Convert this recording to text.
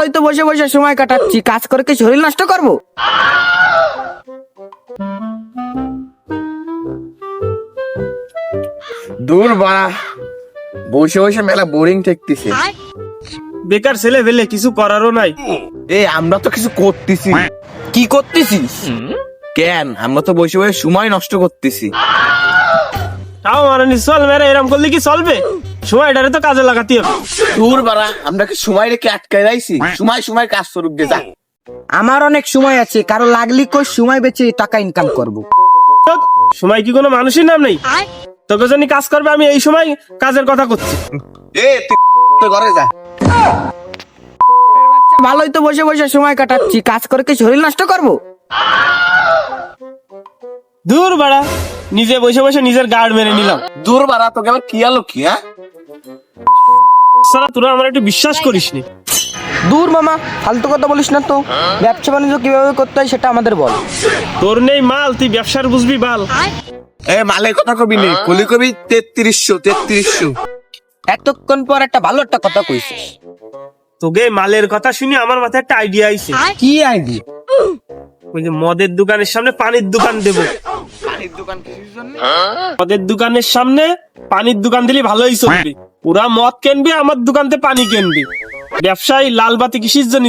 ওই তো বসে বসে সময় কাটাচ্ছি। কাজ করে কি শরীর নষ্ট করব? দূর বাড়া। বসে বসে মেলা বোরিং ঠেকতেছে। বেকার ছেলে ফেলে কিছু করারও নাই। এ আমরা তো কিছু করতেছি। কি করতেছিস? কেন? আমরা তো বসে বসে সময় নষ্ট করতেছি। তাও মানে চল মেরে এরম করলে কি চলবে? সময়টারে তো কাজে লাগাতে হবে। দূর বাড়া আমরা কি সময় রেখে আটকায় রাইছি? সময় সময় কাজ করুক গে যা। আমার অনেক সময় আছে কারও লাগলি কই সময় বেঁচে টাকা ইনকাম করব। সময় কি কোনো মানুষের নাম নেই? তোকে জানি কাজ করবে আমি এই সময় কাজের কথা করছি। এ তুই ঘরে যা। ভালোই তো বসে বসে সময় কাটাচ্ছি কাজ করে কি শরীর নষ্ট করব? দূর বাড়া নিজে বসে বসে নিজের গার্ড মেরে নিলাম। দূর বাড়া তোকে আবার কি আলো কি হ্যাঁ? সারা তোরা আমার একটু বিশ্বাস করিস নি। দূর মামা ফালতু কথা বলিস না তো। ব্যবসা বাণিজ্য কীভাবে করতে হয় সেটা আমাদের বল। তোর নেই মাল তুই ব্যবসার বুঝবি বাল। এ মালের কথা কবি নেই কলি কবি তেত্রিশশো তেত্রিশশো। এতক্ষণ পর একটা ভালো একটা কথা কইছিস। তোকে মালের কথা শুনে আমার মাথায় একটা আইডিয়া আইছে। কি আইডিয়া ওই যে মদের দোকানের সামনে পানির দোকান দেবো। পানির দোকান কিসের জন্য? মদের দোকানের সামনে পানির দোকান দিলে ভালোই চলবে। ওরা মদ কিনবে, আমার দোকানতে পানি কিনবে। ব্যবসায়ী লালবাতি কিসের জন্য